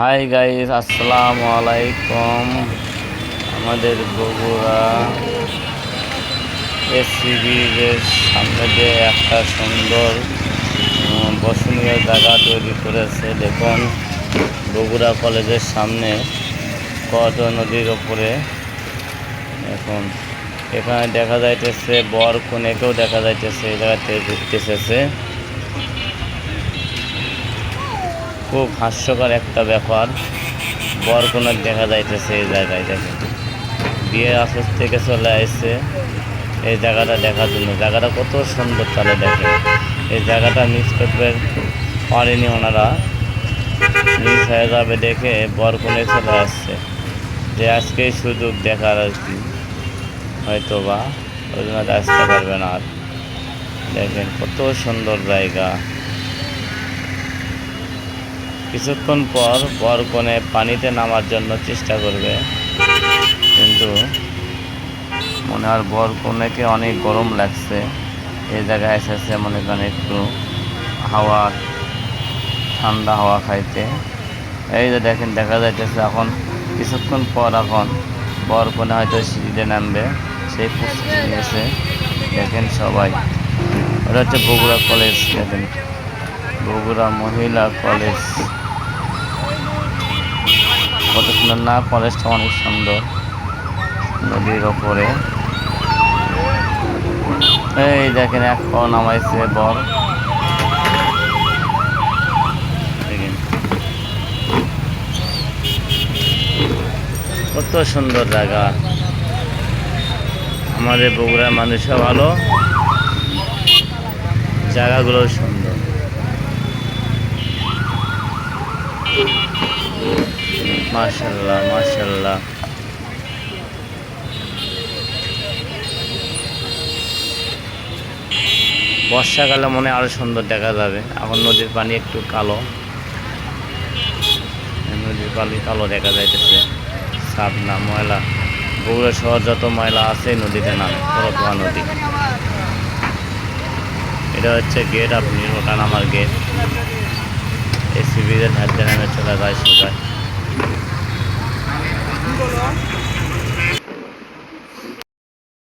Hi guys আসসালামু আলাইকুম আমাদের বগুড়া এসিবির সামনে দিয়ে একটা সুন্দর বসনীয় জায়গা তৈরি করেছে। দেখুন, বগুড়া কলেজের সামনে কত নদীর ওপরে। এখন এখানে দেখা যাইতেছে বর কনেকেও দেখা যাইতেছে, এই জায়গাতে ঘুরতে এসেছে খুব হাস্যকর একটা ব্যাপার। বর কোনো দেখা যাইতেছে এই জায়গায়, দেখেন। বিয়ে আসর থেকে চলে আসছে এই জায়গাটা দেখার জন্য। জায়গাটা কত সুন্দর তাহলে দেখেন। এই জায়গাটা মিস করতে পারেনি ওনারা। মিস হয়ে যাবে দেখে বর কোনে চলে আসছে। যে আজকেই সুযোগ দেখার আর কি। হয়তো বা ওই জন্য আসতে পারবে না আর। দেখেন কত সুন্দর জায়গা। কিছুক্ষণ পর বর কোণে পানিতে নামার জন্য চেষ্টা করবে। কিন্তু মনে হয় বর কনেকে অনেক গরম লাগছে। এই জায়গায় এসেছে মনে করেন একটু হাওয়া, ঠান্ডা হাওয়া খাইতে। এই যে দেখেন, দেখা যাইতেছে এখন কিছুক্ষণ পর এখন বর কোণে হয়তো সিঁড়িতে নামবে। সেই প্রস্তুতি নিয়েছে। দেখেন সবাই। ওটা হচ্ছে বগুড়া কলেজ, দেখেন। বগুড়া মহিলা কলেজ। কত সুন্দর, না কলেজটা অনেক সুন্দর। নদীর ওপরে। এই দেখেন এখন নামাইছে দেখেন। কত সুন্দর জায়গা। আমাদের বগুড়ার মানুষও ভালো। জায়গাগুলো সুন্দর। মাশাল্লাহ মাশাল্লাহ বর্ষাকালে মনে হয় আরও সুন্দর দেখা যাবে। এখন নদীর পানি একটু কালো। নদীর পানি কালো দেখা যাইতেছে। সাপ না ময়লা। বগুড়া শহর যত ময়লা আছে নদীতে নামে করতোয়া নদী। এটা হচ্ছে গেট আপনি ওটা আমার গেট এসিবিদের ধারতে নামে চলে যায় সোজা